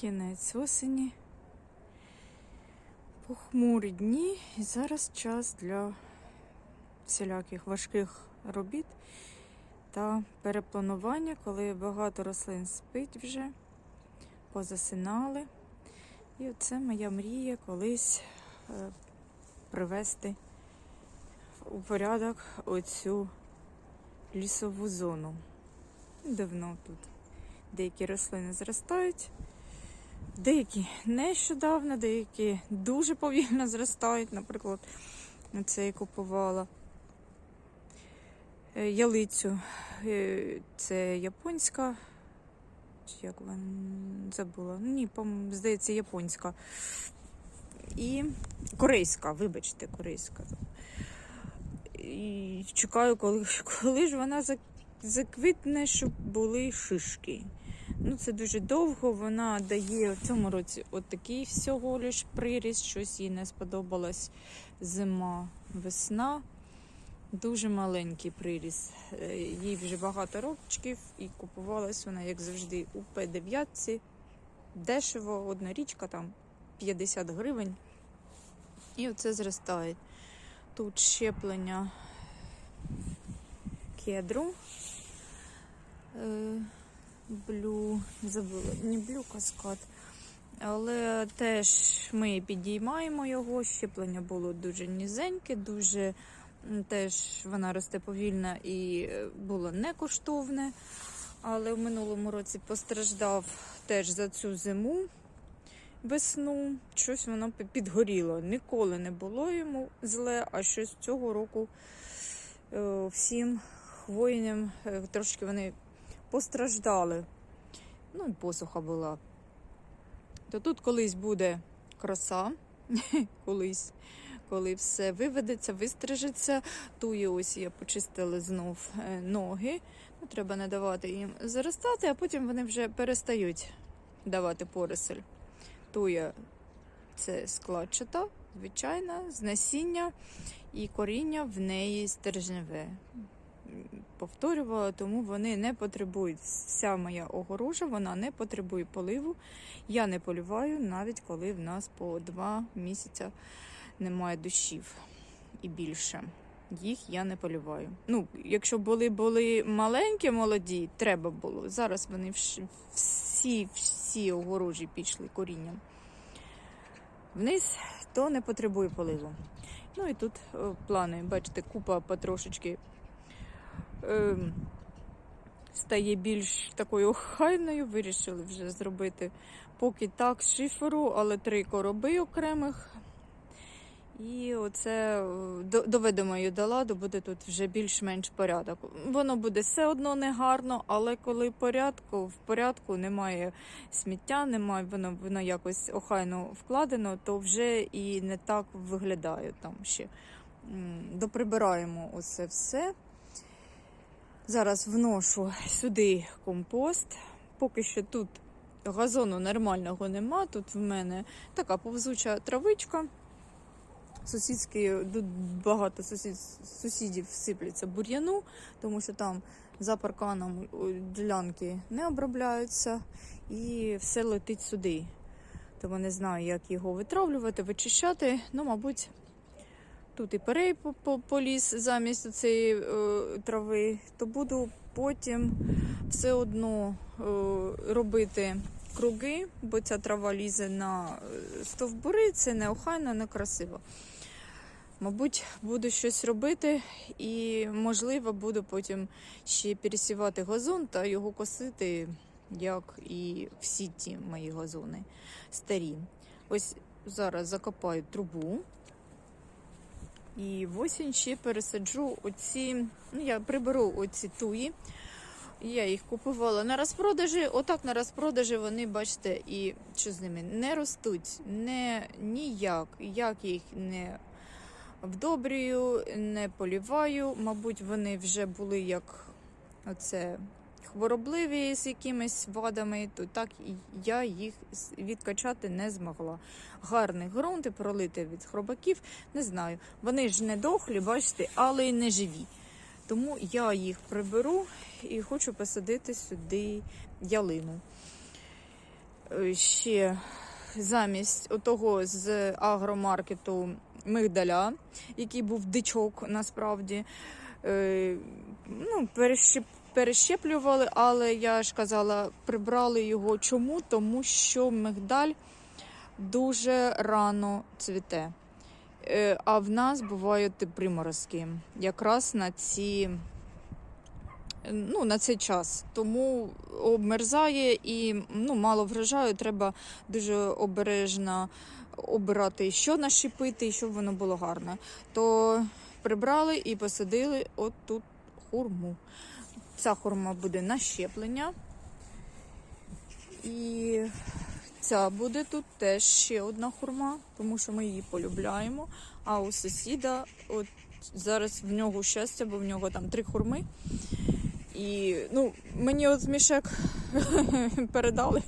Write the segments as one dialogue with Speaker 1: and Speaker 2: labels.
Speaker 1: Кінець осені. Похмурі дні. І зараз час для всіляких важких робіт та перепланування, коли багато рослин спить вже, позасинали. І оце моя мрія колись е, привести у порядок оцю лісову зону. Давно тут деякі рослини зростають, деякі нещодавно, деякі дуже повільно зростають. Наприклад, це я купувала е, ялицю. Е, Це японська. Як вона забула? Ні, здається, японська. І корейська, вибачте, корейська. І чекаю, коли, коли ж вона заквітне, щоб були шишки. Ну, це дуже довго. Вона дає в цьому році отакий всього лиш приріст. Щось їй не сподобалось зима, весна. Дуже маленький приріст. Е, Їй вже багато років і купувалась вона, як завжди, у П9. Дешево, одна річка там 50 гривень. І оце зростає. Тут щеплення кедру. Блю, забула, не блю каскад. Але теж ми підіймаємо його. Щеплення було дуже низеньке, дуже теж вона росте повільно і е, було не коштовне. Але в минулому році постраждав теж за цю зиму, весну. Щось воно підгоріло. Ніколи не було йому зле, а щось цього року е, всім хвойним е, трошки вони постраждали. Ну, і посуха була. То тут колись буде краса, колись, коли все виведеться, вистрижеться. Туї ось я почистила знов е, ноги. Ну, треба не давати їм заростати, а потім вони вже перестають давати поросль. Туя це складчата, звичайна, з насіння і коріння в неї стержневе повторювала, тому вони не потребують. Вся моя огорожа, вона не потребує поливу. Я не полюваю, навіть коли в нас по два місяці немає дощів і більше. Їх я не полюваю. Ну, якщо були були маленькі, молоді, треба було. Зараз вони всі, всі огорожі пішли корінням. Вниз, то не потребує поливу. Ну і тут е, плани, бачите, купа потрошечки ем, стає більш такою охайною. Вирішили вже зробити поки так шиферу, але три короби окремих. І оце е, доведемо її до ладу, буде тут вже більш-менш порядок. Воно буде все одно негарно, але коли порядку, в порядку немає сміття, немає, воно, воно якось охайно вкладено, то вже і не так виглядає там ще. Доприбираємо оце все. Зараз вношу сюди компост. Поки що тут газону нормального нема. Тут в мене така повзуча травичка. Сусідські, тут багато сусід, сусідів сипляться бур'яну, тому що там за парканом ділянки не обробляються і все летить сюди. Тому не знаю, як його витравлювати, вичищати. Ну, мабуть, тут і перей по- по- поліз замість цієї е, трави, то буду потім все одно е, робити круги, бо ця трава лізе на е, стовбури, це неохайно, некрасиво. Мабуть, буду щось робити і, можливо, буду потім ще пересівати газон та його косити, як і всі ті мої газони старі. Ось зараз закопаю трубу. І в осінь ще пересаджу оці, ну я приберу оці туї. Я їх купувала на розпродажі. Отак на розпродажі вони, бачите, і що з ними не ростуть, не ніяк. Як їх не вдобрюю, не поліваю. Мабуть, вони вже були як оце хворобливі з якимись вадами, то так я їх відкачати не змогла. Гарний ґрунт і пролити від хробаків, не знаю. Вони ж не дохлі, бачите, але й не живі. Тому я їх приберу і хочу посадити сюди ялину. е, ще замість отого з агромаркету мигдаля, який був дичок насправді. Е, ну, перещеп, перещеплювали, але я ж казала, прибрали його. Чому? Тому що мигдаль дуже рано цвіте. Е, а в нас бувають приморозки якраз на ці. Ну, на цей час тому обмерзає і ну, мало врожаю. Треба дуже обережно обирати, що нашипити, щоб воно було гарне. То прибрали і посадили от тут хурму. Ця хурма буде на щеплення. І ця буде тут теж ще одна хурма, тому що ми її полюбляємо. А у сусіда, от зараз в нього щастя, бо в нього там три хурми. І ну, мені от мішек передали,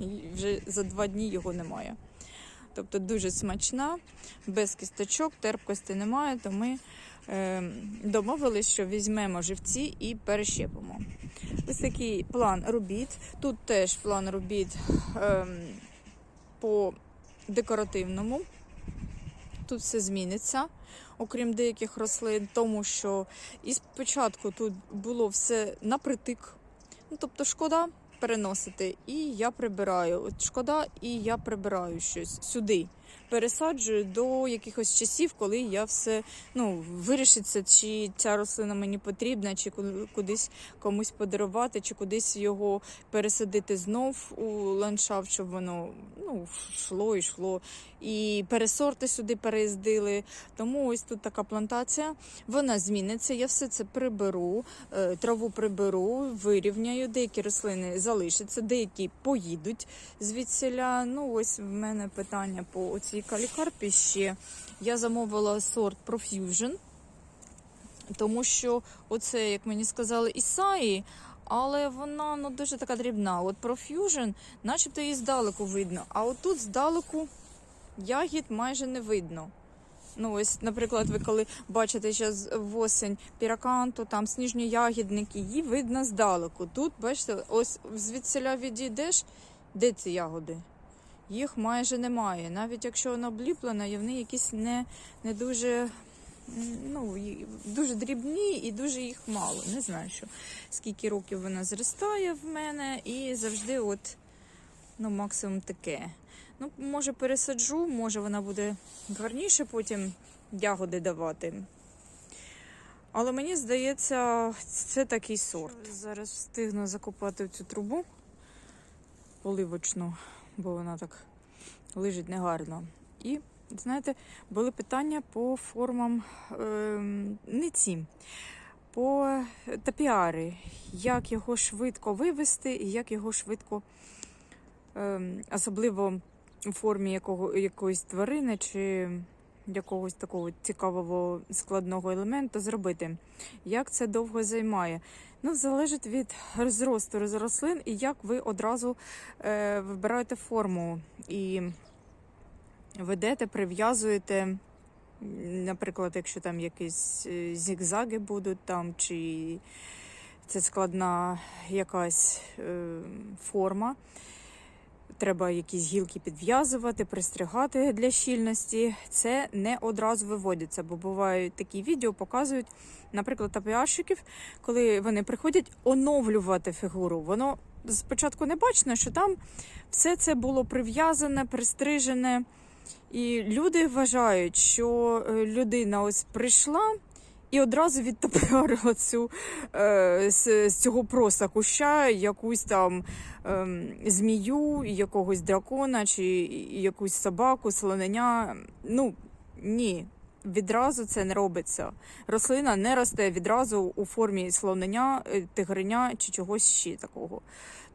Speaker 1: і вже за два дні його немає. Тобто дуже смачна, без кісточок, терпкості немає, то ми е, домовились, що візьмемо живці і перещепимо. Ось такий план робіт. Тут теж план робіт е, по декоративному. Тут все зміниться, окрім деяких рослин, тому що і спочатку тут було все напритик. Ну, тобто, шкода переносити, і я прибираю. От шкода, і я прибираю щось сюди. Пересаджую до якихось часів, коли я все ну, вирішиться, чи ця рослина мені потрібна, чи кудись комусь подарувати, чи кудись його пересадити знов у ландшафт, щоб воно ну, йшло йшло. І пересорти сюди переїздили. Тому ось тут така плантація. Вона зміниться. Я все це приберу, е, траву приберу, вирівняю. Деякі рослини залишаться, деякі поїдуть звідсіля. Ну, ось в мене питання по цій калікарпі ще. Я замовила сорт Profusion, тому що оце, як мені сказали, Ісаї. Але вона ну, дуже така дрібна. От Profusion, начебто її здалеку видно. А отут здалеку ягід майже не видно. Ну, ось, наприклад, ви коли бачите зараз восень піраканту, там сніжні ягідники, її видно здалеку. Тут, бачите, ось звідсіля відійдеш, де ці ягоди? Їх майже немає. Навіть якщо вона обліплена, і вони якісь не, не дуже, ну, дуже дрібні і дуже їх мало. Не знаю, що скільки років вона зростає в мене, і завжди, от, ну, максимум таке. Ну, може, пересаджу, може вона буде гарніше потім ягоди давати. Але мені здається, це такий сорт. Зараз встигну закопати цю трубу поливочну, бо вона так лежить негарно. І, знаєте, були питання по формам ем, не ці, по тапіари, як його швидко вивести і як його швидко, ем, особливо у формі якого, якоїсь тварини чи якогось такого цікавого складного елементу зробити. Як це довго займає? Ну, залежить від зросту рослин і як ви одразу е, вибираєте форму і ведете, прив'язуєте. Наприклад, якщо там якісь е, зігзаги будуть там, чи це складна якась е, форма. Треба якісь гілки підв'язувати, пристригати для щільності. Це не одразу виводиться, бо бувають такі відео, показують, наприклад, тапіарщиків, коли вони приходять оновлювати фігуру. Воно спочатку не бачно, що там все це було прив'язане, пристрижене. І люди вважають, що е, людина ось прийшла і одразу відтопорила цю е, з, з цього проса куща якусь там ем, змію, якогось дракона чи якусь собаку, слонення. Ну ні, відразу це не робиться. Рослина не росте відразу у формі слонення, е, тигриня чи чогось ще такого.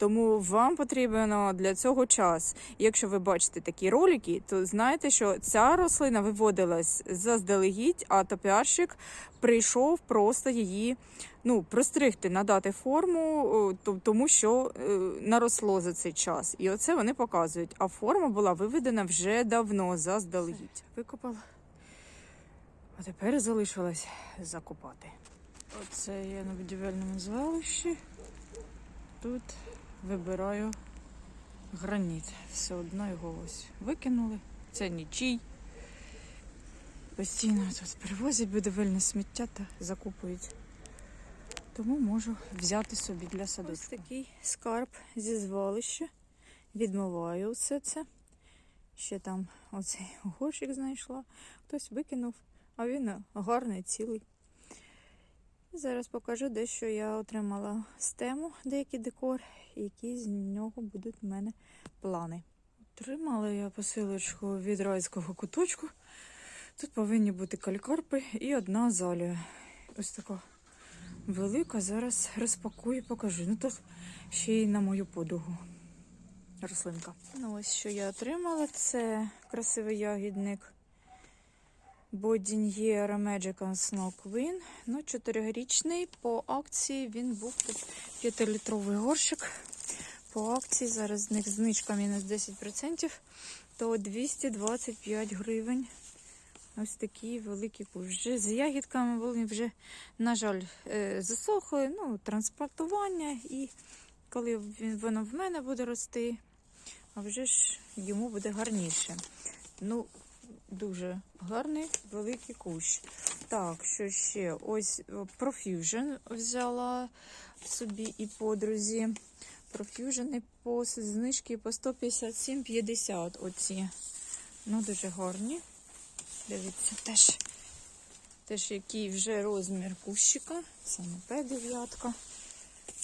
Speaker 1: Тому вам потрібно для цього час. Якщо ви бачите такі ролики, то знаєте, що ця рослина виводилась заздалегідь, а топіарщик прийшов просто її ну, простригти, надати форму, тому що е, наросло за цей час. І оце вони показують. А форма була виведена вже давно, заздалегідь. Викопала. А тепер залишилось закопати. Оце я на будівельному звалищі. Тут вибираю граніт. Все одно його ось викинули. Це нічий. Постійно тут привозять будівельне сміття та закупують. Тому можу взяти собі для садочку. Ось такий скарб зі звалища. Відмиваю все це. Ще там оцей горщик знайшла. Хтось викинув, а він гарний, цілий. Зараз покажу дещо я отримала з тему, деякий декор, які з нього будуть в мене плани. Отримала я посилочку від райського куточку. Тут повинні бути калькарпи і одна азалія. Ось така велика. Зараз розпакую і покажу. Ну тут ще й на мою подругу рослинка. Ну, ось що я отримала. Це красивий ягідник Бодін'єра Magical Snow Queen. Ну, 4-річний. По акції він був тут 5-літровий горщик. По акції зараз з них знижка мінус 10%, то 225 гривень. Ось такі великі кущ. Вже з ягідками вони вже, на жаль, е, засохли. Ну, транспортування і коли воно в мене буде рости, а вже ж йому буде гарніше. Ну, дуже гарний великий кущ. Так, що ще? Ось Profusion взяла собі і подрузі. Profusion по знижки по 157,50 оці. Ну, дуже гарні. Дивіться, теж, теж який вже розмір кущика. Це не П9.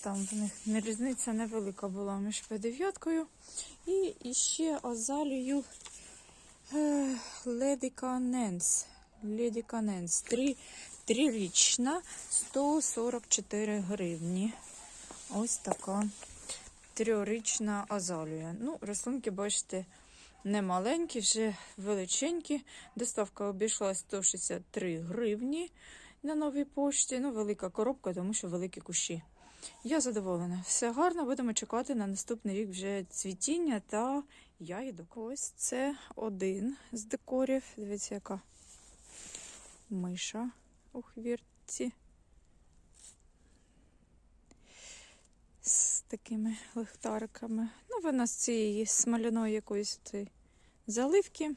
Speaker 1: Там в них різниця невелика була між П9 і, і ще азалію е, Ледика Ненс. Ледика Ненс. Три, трирічна 144 гривні. Ось така трьохрічна азалія. Ну, рослинки, бачите, не маленькі, вже величенькі. Доставка обійшла 163 гривні на новій пошті. Ну, велика коробка, тому що великі кущі. Я задоволена. Все гарно, будемо чекати на наступний рік вже цвітіння та ягідок. Ось це один з декорів. Дивіться, яка миша у хвіртці. З такими лихтариками. Ну, вона з цієї смоляної якоїсь цієї заливки.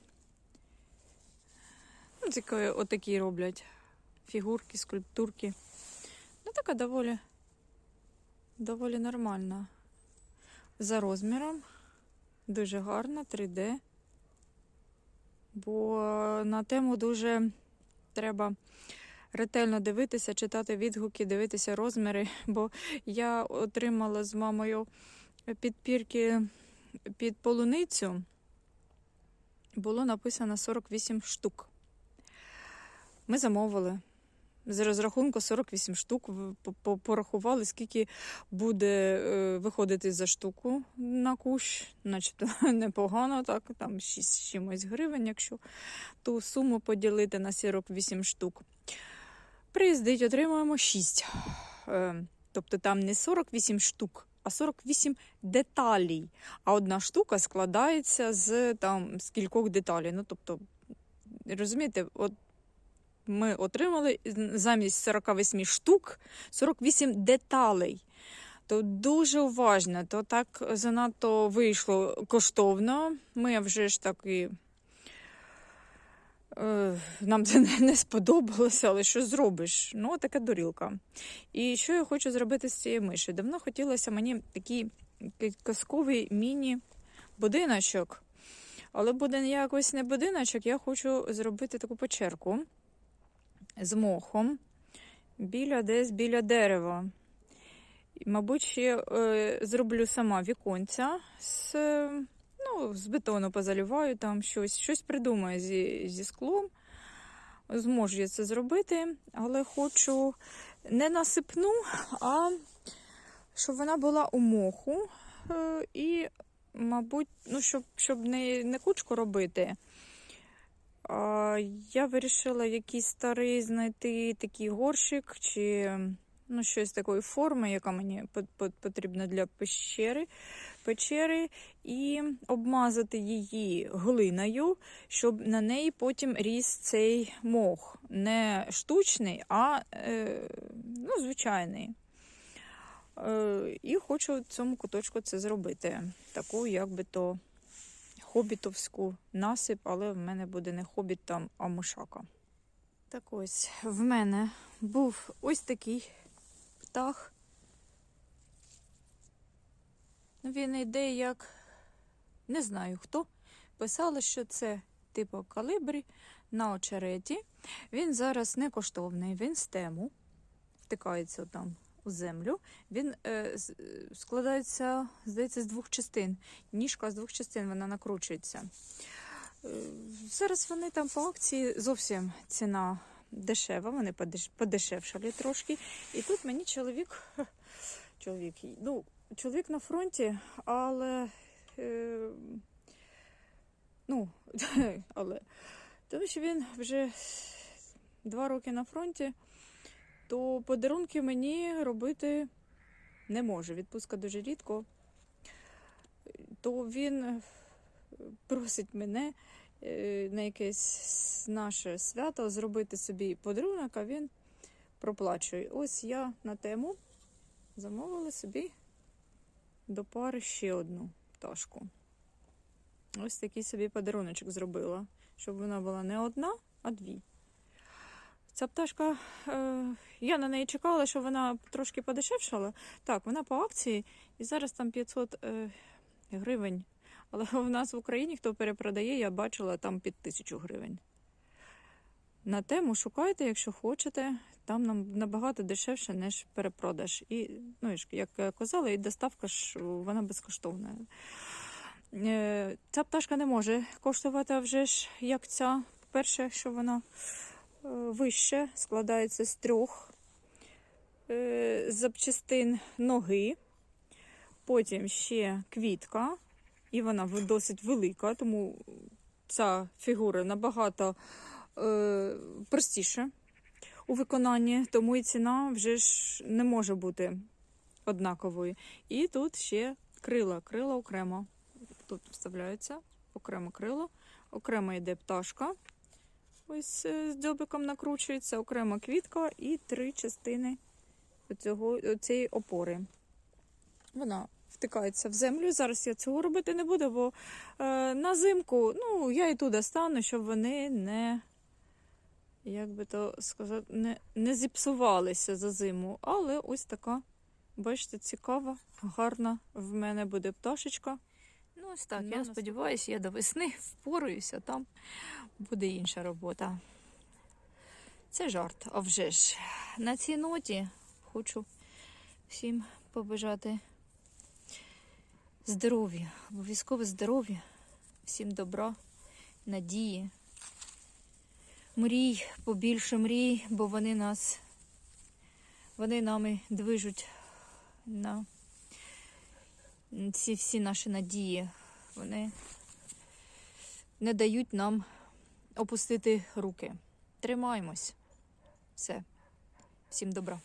Speaker 1: Ну, такі, отакі роблять фігурки, скульптурки. Ну, така доволі, доволі нормальна. За розміром. Дуже гарна, 3D. Бо на тему дуже треба ретельно дивитися, читати відгуки, дивитися розміри. Бо я отримала з мамою підпірки під полуницю. Було написано 48 штук. Ми замовили. З розрахунку 48 штук порахували, скільки буде е, виходити за штуку на кущ, начебто непогано, так, там 6 чимось гривень, якщо ту суму поділити на 48 штук. Приїздить, отримуємо 6. Е, Тобто там не 48 штук, а 48 деталей. А одна штука складається з там з кількох деталей. Ну, тобто, розумієте, от ми отримали замість 48 штук 48 деталей. То дуже уважно, то так занадто вийшло коштовно. Ми вже ж таки. е, Нам це не- сподобалося, але що зробиш? Ну, така дурілка. І що я хочу зробити з цією миші? Давно хотілося мені такий казковий міні-будиночок. Але буде якось не будиночок, я хочу зробити таку печерку з мохом біля десь біля дерева. Мабуть, ще е, зроблю сама віконця з, ну, з бетону позаліваю, там щось, щось придумаю зі, зі склом. Зможу я це зробити, але хочу не насипну, а щоб вона була у моху. Е, і, мабуть, ну, щоб, щоб не, не кучку робити. Я вирішила якийсь старий знайти такий горщик чи ну, щось такої форми, яка мені пот- пот- потрібна для пещери, печери, і обмазати її глиною, щоб на неї потім ріс цей мох. Не штучний, а е, ну, звичайний. Е, і хочу в цьому куточку це зробити. Таку, як би то хобітовську насип, але в мене буде не хобіт там, а мишака. Так ось в мене був ось такий птах. Ну, Він йде як не знаю хто. Писали, що це типу калибрі на очереті. Він зараз не коштовний, він з тему, втикається там у землю. Він е, е, складається, здається, з двох частин. Ніжка з двох частин вона накручується. Е, зараз вони там по акції зовсім ціна дешева, вони подеш- подешевшали трошки. І тут мені чоловік, чоловік, ну, чоловік на фронті, але. Е, ну, але тому що він вже два роки на фронті, то подарунки мені робити не може. Відпустка дуже рідко. То він просить мене е, на якесь наше свято зробити собі подарунок, а він проплачує. Ось я на тему замовила собі до пари ще одну пташку. Ось такий собі подаруночок зробила, щоб вона була не одна, а дві. Ця пташка, е, я на неї чекала, що вона трошки подешевшала. Так, вона по акції, і зараз там 500 е, гривень. Але в нас в Україні, хто перепродає, я бачила там під тисячу гривень. На тему шукайте, якщо хочете. Там нам набагато дешевше, ніж перепродаж. І, ну, як казала, і доставка ж вона безкоштовна. Е, Ця пташка не може коштувати вже ж, як ця. Перше, що вона вище, складається з трьох е, запчастин ноги. Потім ще квітка, і вона досить велика, тому ця фігура набагато е, простіша у виконанні, тому і ціна вже ж не може бути однаковою. І тут ще крила, крила окремо. Тут вставляються окремо крило, окремо йде пташка. Ось е, з дзьобиком накручується, окрема квітка і три частини оцього, цієї опори. Вона втикається в землю. Зараз я цього робити не буду, бо е, на зимку ну, я і туди стану, щоб вони не, як би то сказати, не, не зіпсувалися за зиму. Але ось така, бачите, цікава, гарна в мене буде пташечка. Ну, ось так.
Speaker 2: Ну,
Speaker 1: я сподіваюся, я до весни впораюся, там буде інша робота. Це жарт, а вже ж. На цій ноті хочу всім побажати здоров'я, обов'язково здоров'я, всім добра, надії. Мрій, побільше мрій, бо вони нас, вони нами движуть на ці всі наші надії. Вони не дають нам опустити руки. Тримаємось. Все. Всім добра.